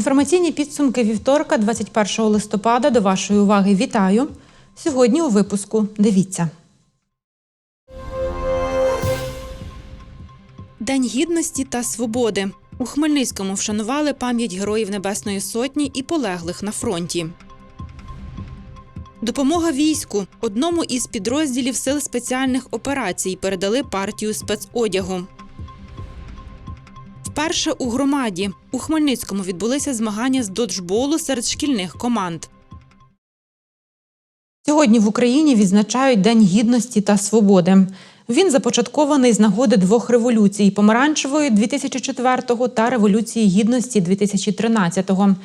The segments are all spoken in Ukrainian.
Інформаційні підсумки вівторка, 21 листопада. До вашої уваги вітаю. Сьогодні у випуску. Дивіться. День гідності та свободи. У Хмельницькому вшанували пам'ять героїв Небесної Сотні і полеглих на фронті. Допомога війську. Одному із підрозділів сил спеціальних операцій передали партію спецодягу. Вперше у громаді у Хмельницькому відбулися змагання з доджболу серед шкільних команд. Сьогодні в Україні відзначають День гідності та свободи. Він започаткований з нагоди двох революцій: помаранчевої 2004-го та революції гідності 2013-го.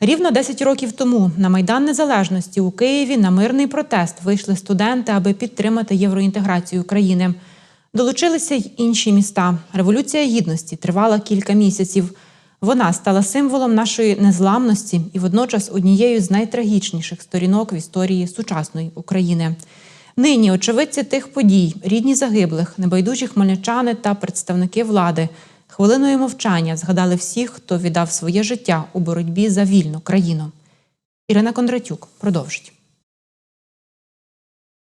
Рівно 10 років тому на Майдан Незалежності у Києві на мирний протест вийшли студенти, аби підтримати євроінтеграцію країни. Долучилися й інші міста. Революція гідності тривала кілька місяців. Вона стала символом нашої незламності і водночас однією з найтрагічніших сторінок в історії сучасної України. Нині очевидці тих подій, рідні загиблих, небайдужі хмельничани та представники влади, хвилиною мовчання згадали всіх, хто віддав своє життя у боротьбі за вільну країну. Ірина Кондратюк продовжить.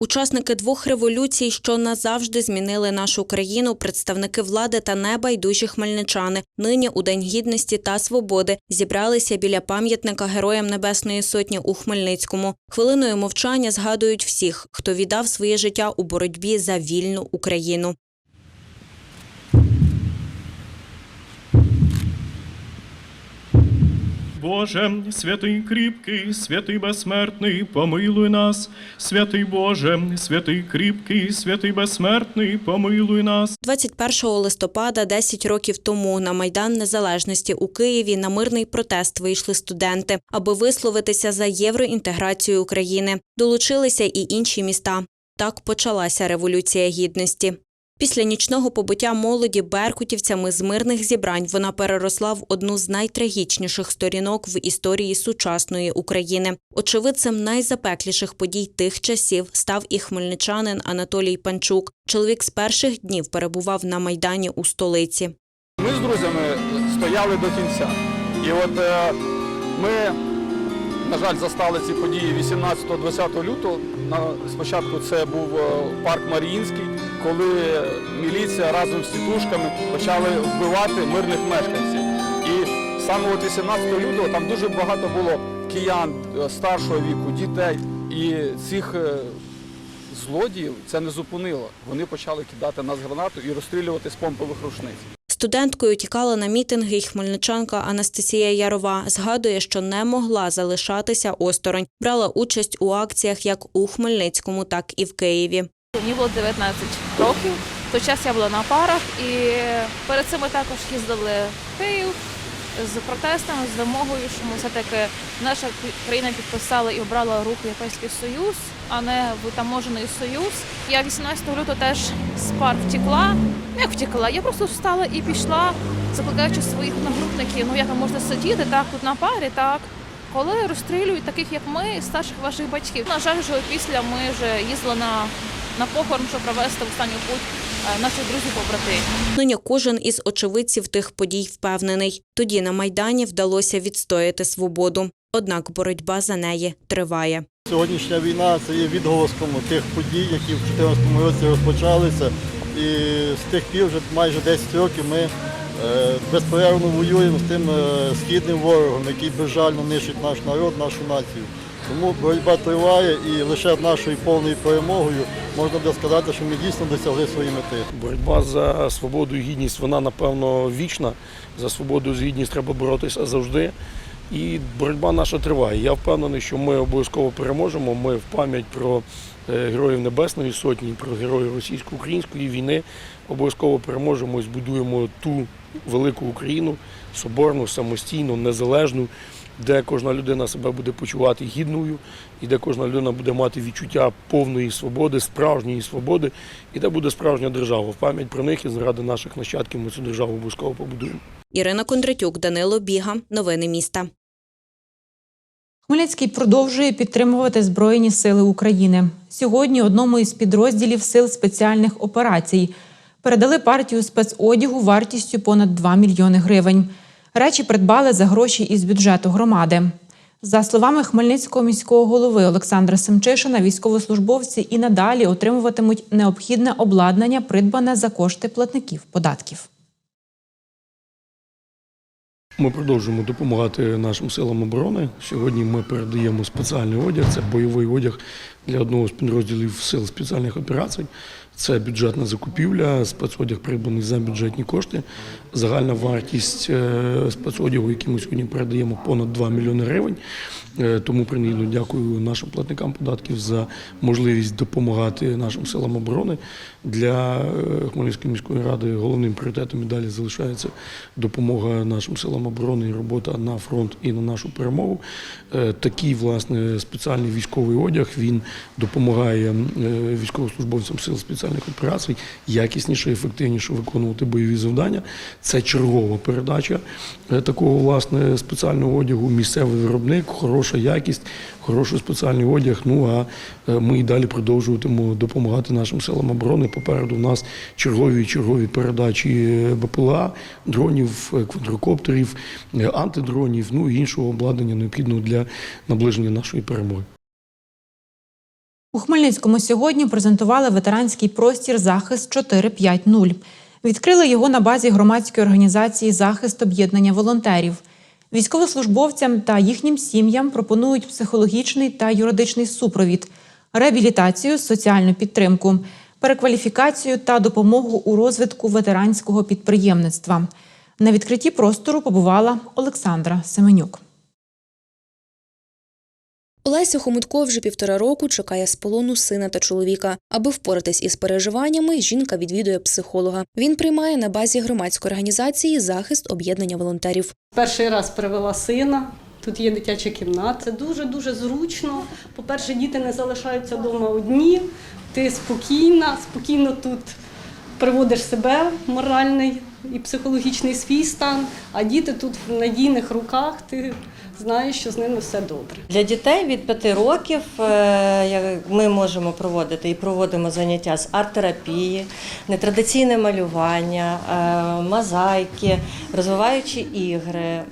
Учасники двох революцій, що назавжди змінили нашу країну, представники влади та небайдужі хмельничани, нині у День гідності та свободи зібралися біля пам'ятника Героям Небесної Сотні у Хмельницькому. Хвилиною мовчання згадують всіх, хто віддав своє життя у боротьбі за вільну Україну. Боже, святий кріпкий, святий безсмертний, помилуй нас, святий Боже, святий кріпкий, святий безсмертний, помилуй нас. 21 листопада, 10 років тому, на Майдан Незалежності у Києві на мирний протест вийшли студенти, аби висловитися за євроінтеграцію України. Долучилися і інші міста. Так почалася революція гідності. Після нічного побуття молоді беркутівцями з мирних зібрань вона переросла в одну з найтрагічніших сторінок в історії сучасної України. Очевидцем найзапекліших подій тих часів став і хмельничанин Анатолій Панчук. Чоловік з перших днів перебував на майдані у столиці. Ми з друзями стояли до кінця. І от е, ми, на жаль, застали ці події 18-20 лютого. Спочатку це був е, парк Маріїнський, коли міліція разом з тітушками почали вбивати мирних мешканців. І саме от 18 лютого там дуже багато було киян е, старшого віку, дітей. І цих е, злодіїв це не зупинило. Вони почали кидати нас гранату і розстрілювати з помпових рушниць. Студенткою тікала на мітинги й хмельничанка Анастасія Ярова. Згадує, що не могла залишатися осторонь. Брала участь у акціях як у Хмельницькому, так і в Києві. Мені було 19 років. В той час я була на парах і перед цим ми також їздили в Київ з протестами, з вимогою, що ми все-таки наша країна підписала і обрала рух Європейський Союз, а не витаможений союз. Я 18 лютого теж з пар втекла. Ну, Як втекла? Я просто встала і пішла, закликаючи своїх одногрупників, ну як ви можете сидіти так тут на парі, так. Коли розстрілюють таких, як ми, старших ваших батьків. На жаль, вже після ми вже їздили на, на похорон, щоб провести в останню путь наших друзів побратимів. Нині кожен із очевидців тих подій впевнений. Тоді на майдані вдалося відстояти свободу. Однак боротьба за неї триває. Сьогоднішня війна це є відголоском тих подій, які в 2014 році розпочалися. І з тих пір вже майже 10 років ми е, безперервно воюємо з тим е, східним ворогом, який безжально нищить наш народ, нашу націю. Тому боротьба триває і лише нашою повною перемогою можна буде сказати, що ми дійсно досягли своєї мети. Боротьба за свободу і гідність, вона напевно вічна. За свободу і гідність треба боротися завжди. І боротьба наша триває. Я впевнений, що ми обов'язково переможемо. Ми в пам'ять про е, героїв Небесної Сотні, про героїв російсько-української війни обов'язково переможемо і збудуємо ту велику Україну, соборну, самостійну, незалежну, де кожна людина себе буде почувати гідною, і де кожна людина буде мати відчуття повної свободи, справжньої свободи, і де буде справжня держава. В пам'ять про них і заради наших нащадків ми цю державу обов'язково побудуємо. Ірина Кондратюк, Данило Біга. Новини міста. Хмельницький продовжує підтримувати Збройні сили України. Сьогодні одному із підрозділів сил спеціальних операцій передали партію спецодягу вартістю понад 2 мільйони гривень. Речі придбали за гроші із бюджету громади. За словами Хмельницького міського голови Олександра Семчишина, військовослужбовці і надалі отримуватимуть необхідне обладнання, придбане за кошти платників податків. Ми продовжуємо допомагати нашим силам оборони. Сьогодні ми передаємо спеціальний одяг. Це бойовий одяг для одного з підрозділів сил спеціальних операцій. Це бюджетна закупівля, спецодяг придбаний за бюджетні кошти. Загальна вартість е, спецодягу, який ми сьогодні передаємо, понад 2 мільйони гривень. Е, Тому принагідно дякую нашим платникам податків за можливість допомагати нашим силам оборони. Для е, Хмельницької міської ради головним пріоритетом і далі залишається допомога нашим силам оборони і робота на фронт і на нашу перемогу. Е, Такий власне спеціальний військовий одяг він допомагає військовослужбовцям сил спеціальних операцій якісніше, ефективніше виконувати бойові завдання. Це чергова передача такого власне спеціального одягу. Місцевий виробник, хороша якість, хороший спеціальний одяг. Ну а е, ми і далі продовжуватимемо допомагати нашим силам оборони. Попереду в нас чергові чергові передачі е, БПЛА, дронів, е, квадрокоптерів, антидронів, ну і іншого обладнання необхідного для наближення нашої перемоги. У Хмельницькому сьогодні презентували ветеранський простір Захист 450. Відкрили його на базі громадської організації Захист об'єднання волонтерів. Військовослужбовцям та їхнім сім'ям пропонують психологічний та юридичний супровід, реабілітацію, соціальну підтримку, перекваліфікацію та допомогу у розвитку ветеранського підприємництва. На відкритті простору побувала Олександра Семенюк. Олеся Хомутко вже півтора року чекає з полону сина та чоловіка. Аби впоратись із переживаннями, жінка відвідує психолога. Він приймає на базі громадської організації захист об'єднання волонтерів. Перший раз привела сина. Тут є дитяча кімната. Це дуже дуже зручно. По-перше, діти не залишаються вдома одні. Ти спокійна, спокійно тут приводиш себе моральний і психологічний свій стан, а діти тут в надійних руках. Ти знаєш, що з ними все добре. Для дітей від 5 років е, ми можемо проводити і проводимо заняття з арт-терапії, нетрадиційне малювання, е, мозаїки, розвиваючі ігри, е,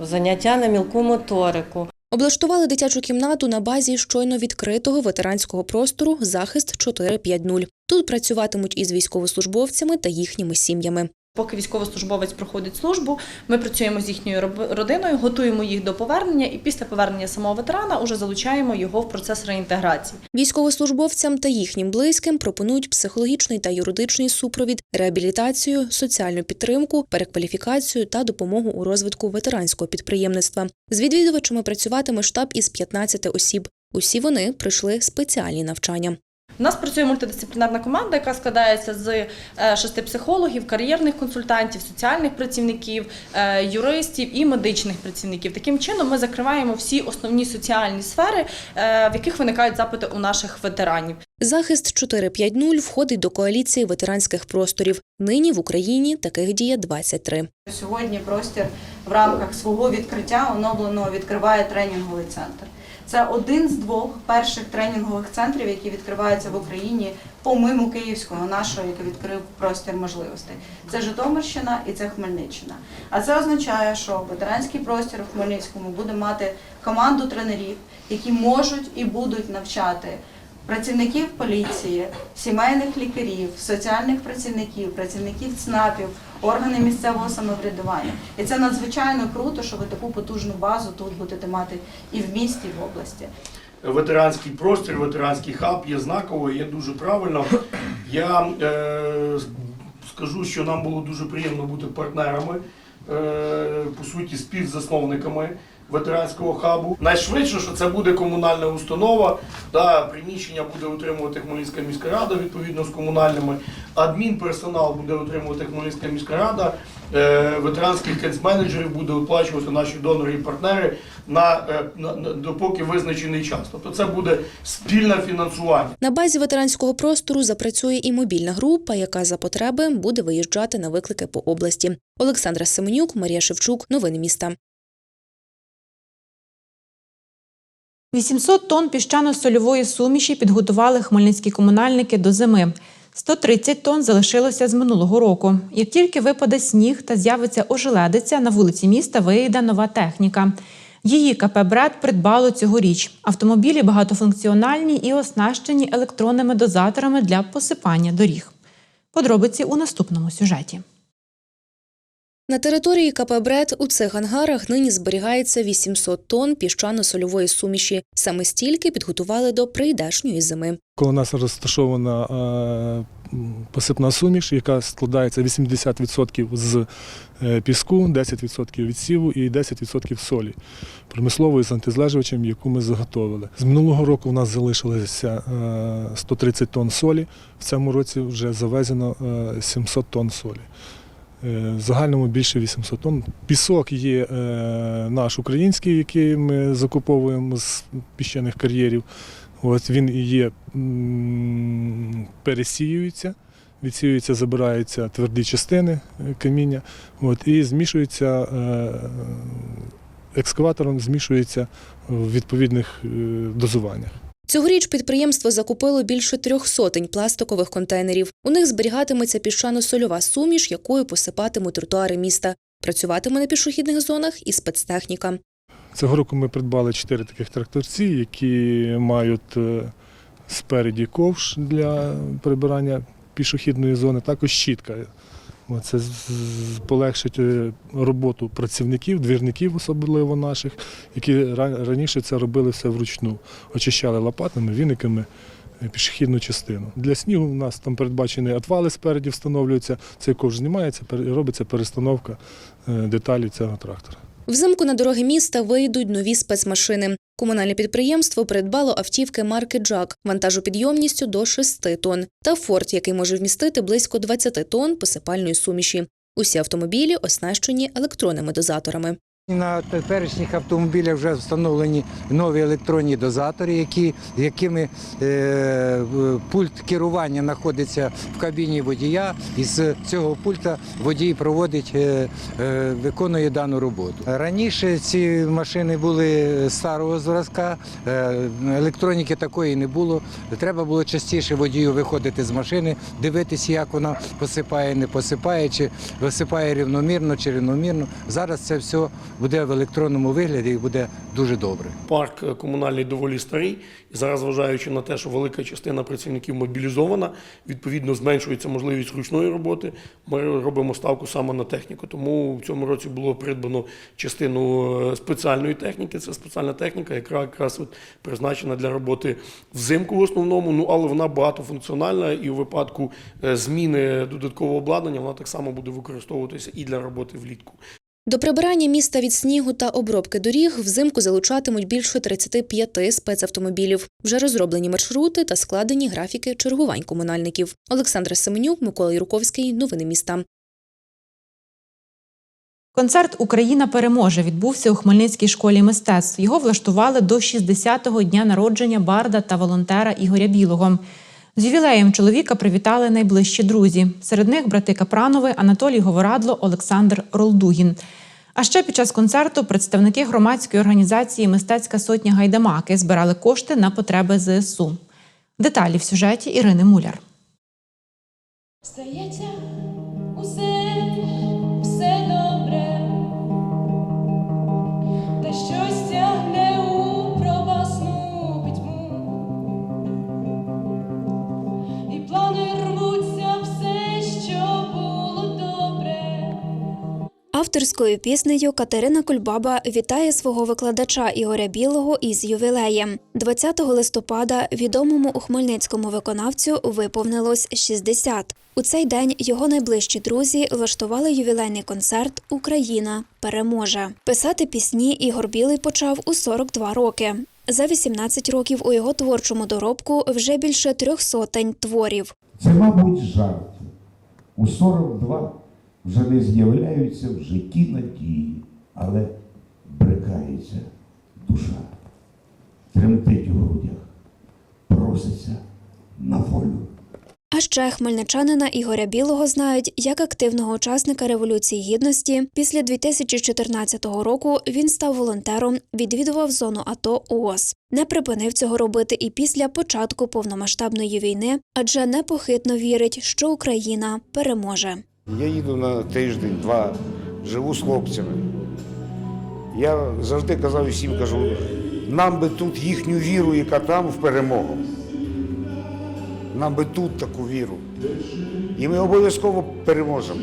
заняття на мілку моторику. Облаштували дитячу кімнату на базі щойно відкритого ветеранського простору Захист 450. Тут працюватимуть із військовослужбовцями та їхніми сім'ями. Поки військовослужбовець проходить службу, ми працюємо з їхньою родиною, готуємо їх до повернення, і після повернення самого ветерана уже залучаємо його в процес реінтеграції. Військовослужбовцям та їхнім близьким пропонують психологічний та юридичний супровід, реабілітацію, соціальну підтримку, перекваліфікацію та допомогу у розвитку ветеранського підприємництва. З відвідувачами працюватиме штаб із 15 осіб. Усі вони пройшли спеціальні навчання. У нас працює мультидисциплінарна команда, яка складається з е, шести психологів, кар'єрних консультантів, соціальних працівників, е, юристів і медичних працівників. Таким чином, ми закриваємо всі основні соціальні сфери, е, в яких виникають запити у наших ветеранів. Захист 450 входить до коаліції ветеранських просторів. Нині в Україні таких діє 23. Сьогодні простір в рамках свого відкриття оновленого відкриває тренінговий центр. Це один з двох перших тренінгових центрів, які відкриваються в Україні помимо Київського, нашого, який відкрив простір можливостей. Це Житомирщина і це Хмельниччина. А це означає, що ветеранський простір у Хмельницькому буде мати команду тренерів, які можуть і будуть навчати працівників поліції, сімейних лікарів, соціальних працівників, працівників ЦНАПів, органи місцевого самоврядування. І це надзвичайно круто, що ви таку потужну базу тут будете мати і в місті, і в області. ветеранський простір, ветеранський хаб є знаково, є дуже правильно. Я е, скажу, що нам було дуже приємно бути партнерами, е, по суті, співзасновниками ветеранського хабу. Найшвидше, що це буде комунальна установа, да, приміщення буде отримувати Хмельницька міська рада відповідно з комунальними, адмінперсонал буде отримувати Хмельницька міська рада. е, ветеранських кейс-менеджерів буде оплачувати наші донори і партнери на, е, на, на допоки визначений час. Тобто це буде спільне фінансування. На базі ветеранського простору запрацює і мобільна група, яка за потреби буде виїжджати на виклики по області. Олександра Семенюк, Марія Шевчук. Новини міста. 800 тонн піщано-сольової суміші підготували хмельницькі комунальники до зими. 130 тонн залишилося з минулого року. Як тільки випаде сніг та з'явиться ожеледиця, на вулиці міста вийде нова техніка. Її КП «Бред» придбало цьогоріч. Автомобілі багатофункціональні і оснащені електронними дозаторами для посипання доріг. Подробиці у наступному сюжеті. На території КП «Бред» у цих ангарах нині зберігається 800 тонн піщано-сольової суміші. Саме стільки підготували до прийдешньої зими. Коло нас розташована е, посипна суміш, яка складається 80% з е, піску, 10% від сіву і 10% солі промислової з антизлежувачем, яку ми заготовили. З минулого року у нас залишилося е, 130 тонн солі. В цьому році вже завезено е, 700 тонн солі. Е, загальному більше 800 тонн. Пісок є е, наш український, який ми закуповуємо з піщаних кар'єрів. От він є, пересіюється, відсіюється, забираються тверді частини е, каміння, от, і змішується екскаватором, змішується в відповідних дозуваннях. Цьогоріч підприємство закупило більше трьох сотень пластикових контейнерів. У них зберігатиметься піщано-сольова суміш, якою посипатимуть тротуари міста. Працюватиме на пішохідних зонах і спецтехніка. Цього року ми придбали чотири таких тракторці, які мають е, спереді ковш для прибирання пішохідної зони, також щітка. Це полегшить е, роботу працівників, двірників, особливо наших, які раніше це робили все вручну. Очищали лопатами, віниками е, пішохідну частину. Для снігу у нас там передбачені отвали спереді встановлюються, цей ковш знімається робиться перестановка е, деталей цього трактора. Взимку на дороги міста вийдуть нові спецмашини. Комунальне підприємство придбало автівки марки Джак вантажопідйомністю до 6 тонн та Форд, який може вмістити близько 20 тонн посипальної суміші. Усі автомобілі оснащені електронними дозаторами. На теперішніх автомобілях вже встановлені нові електронні дозатори, які, якими е, пульт керування знаходиться в кабіні водія, і з цього пульта водій проводить, е, е, виконує дану роботу. Раніше ці машини були старого зразка, е, електроніки такої не було. Треба було частіше водію виходити з машини, дивитися, як вона посипає, не посипає, чи висипає рівномірно, чи рівномірно. Зараз це все буде в електронному вигляді і буде дуже добре. Парк комунальний доволі старий. І зараз, зважаючи на те, що велика частина працівників мобілізована, відповідно зменшується можливість ручної роботи. Ми робимо ставку саме на техніку. Тому в цьому році було придбано частину е, спеціальної техніки. Це спеціальна техніка, яка якраз от призначена для роботи взимку в основному. Ну але вона багатофункціональна і у випадку е, зміни додаткового обладнання вона так само буде використовуватися і для роботи влітку. До прибирання міста від снігу та обробки доріг взимку залучатимуть більше 35 спецавтомобілів. Вже розроблені маршрути та складені графіки чергувань комунальників. Олександра Семенюк, Микола Юрковський. Новини міста. Концерт Україна переможе відбувся у Хмельницькій школі мистецтв. Його влаштували до 60-го дня народження барда та волонтера Ігоря Білого. З ювілеєм чоловіка привітали найближчі друзі. Серед них брати Капранови, Анатолій Говорадло, Олександр Ролдугін. А ще під час концерту представники громадської організації Мистецька сотня Гайдамаки збирали кошти на потреби ЗСУ. Деталі в сюжеті Ірини Муляр. Стається усе, Авторською піснею Катерина Кульбаба вітає свого викладача Ігоря Білого із ювілеєм. 20 листопада відомому у Хмельницькому виконавцю виповнилось 60. У цей день його найближчі друзі влаштували ювілейний концерт Україна переможе. Писати пісні Ігор Білий почав у 42 роки. За 18 років у його творчому доробку вже більше трьох сотень творів. Це, мабуть, жарт. У 42 вже не з'являються в житті надії, але брикається душа, тремтить у грудях, проситься на волю. А ще хмельничанина Ігоря Білого знають як активного учасника Революції Гідності. Після 2014 року він став волонтером, відвідував зону АТО ООС. Не припинив цього робити і після початку повномасштабної війни, адже непохитно вірить, що Україна переможе. Я їду на тиждень, два, живу з хлопцями. Я завжди казав усім, кажу, нам би тут їхню віру, яка там в перемогу. Нам би тут таку віру. І ми обов'язково переможемо.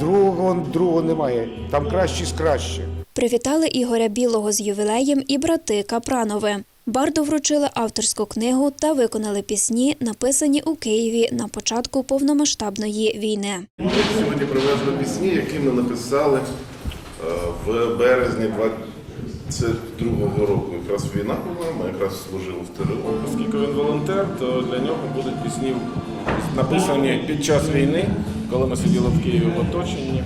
Другого, другого немає. Там краще з краще. Привітали Ігоря Білого з ювілеєм і брати Капранови. Барду вручили авторську книгу та виконали пісні, написані у Києві на початку повномасштабної війни. Сьогодні привезли пісні, які ми написали е, в березні 22-го року. Якраз війна була, ми якраз служили в ТРО. Оскільки він волонтер, то для нього будуть пісні написані під час війни, коли ми сиділи в Києві в оточенні.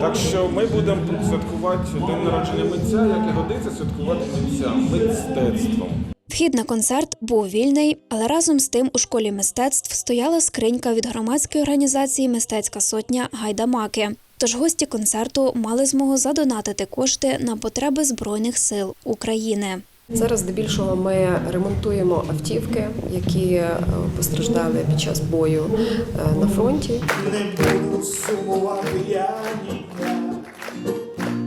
Так що ми будемо святкувати день народження митця, як і годиться святкувати митця мистецтвом. Вхід на концерт був вільний, але разом з тим у школі мистецтв стояла скринька від громадської організації Мистецька сотня Гайдамаки. Тож гості концерту мали змогу задонатити кошти на потреби Збройних сил України. Зараз здебільшого ми ремонтуємо автівки, які е, постраждали під час бою е, на фронті. Не буду сумувати я ніяк,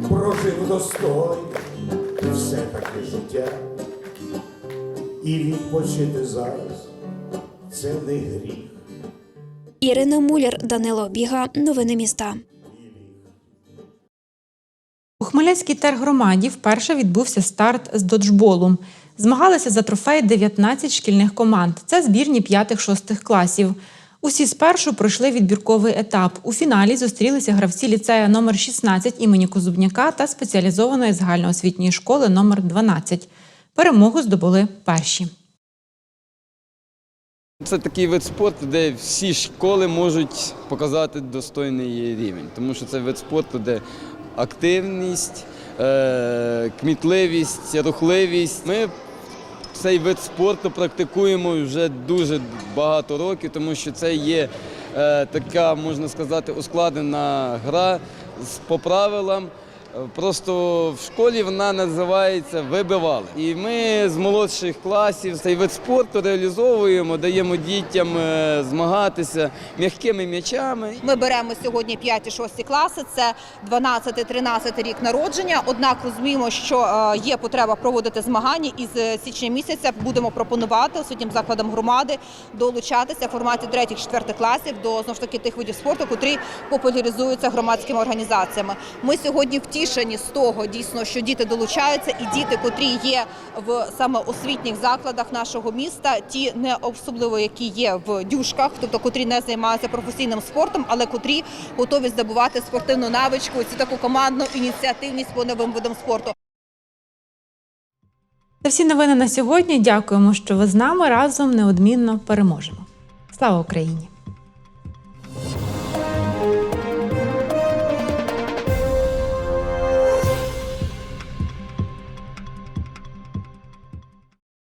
прожив достойно все таке життя. І відпочити зараз це не гріх. Ірина Муляр, Данило Біга. Новини міста. У Хмельницькій тергромаді вперше відбувся старт з доджболу. Змагалися за трофей 19 шкільних команд. Це збірні 5-6 класів. Усі спершу пройшли відбірковий етап. У фіналі зустрілися гравці ліцею номер 16 імені Козубняка та спеціалізованої загальноосвітньої школи номер 12. Перемогу здобули перші. Це такий вид спорту, де всі школи можуть показати достойний рівень, тому що це вид спорту, де активність, е, кмітливість, рухливість. Ми цей вид спорту практикуємо вже дуже багато років, тому що це є е, така, можна сказати, ускладнена гра по правилам. Просто в школі вона називається вибивали. І ми з молодших класів цей вид спорту реалізовуємо, даємо дітям е, змагатися м'якими м'ячами. Ми беремо сьогодні 5-6 класи, це 12-13 рік народження. Однак розуміємо, що е, є потреба проводити змагання, і з січня місяця будемо пропонувати освітнім закладам громади долучатися в форматі 3-4 класів до знову ж таки тих видів спорту, котрі популяризуються громадськими організаціями. Ми сьогодні втішені з того, дійсно, що діти долучаються, і діти, котрі є в саме освітніх закладах нашого міста, ті не особливо, які є в дюшках, тобто котрі не займаються професійним спортом, але котрі готові здобувати спортивну навичку, цю таку командну ініціативність по новим видам спорту. Це всі новини на сьогодні. Дякуємо, що ви з нами разом неодмінно переможемо. Слава Україні!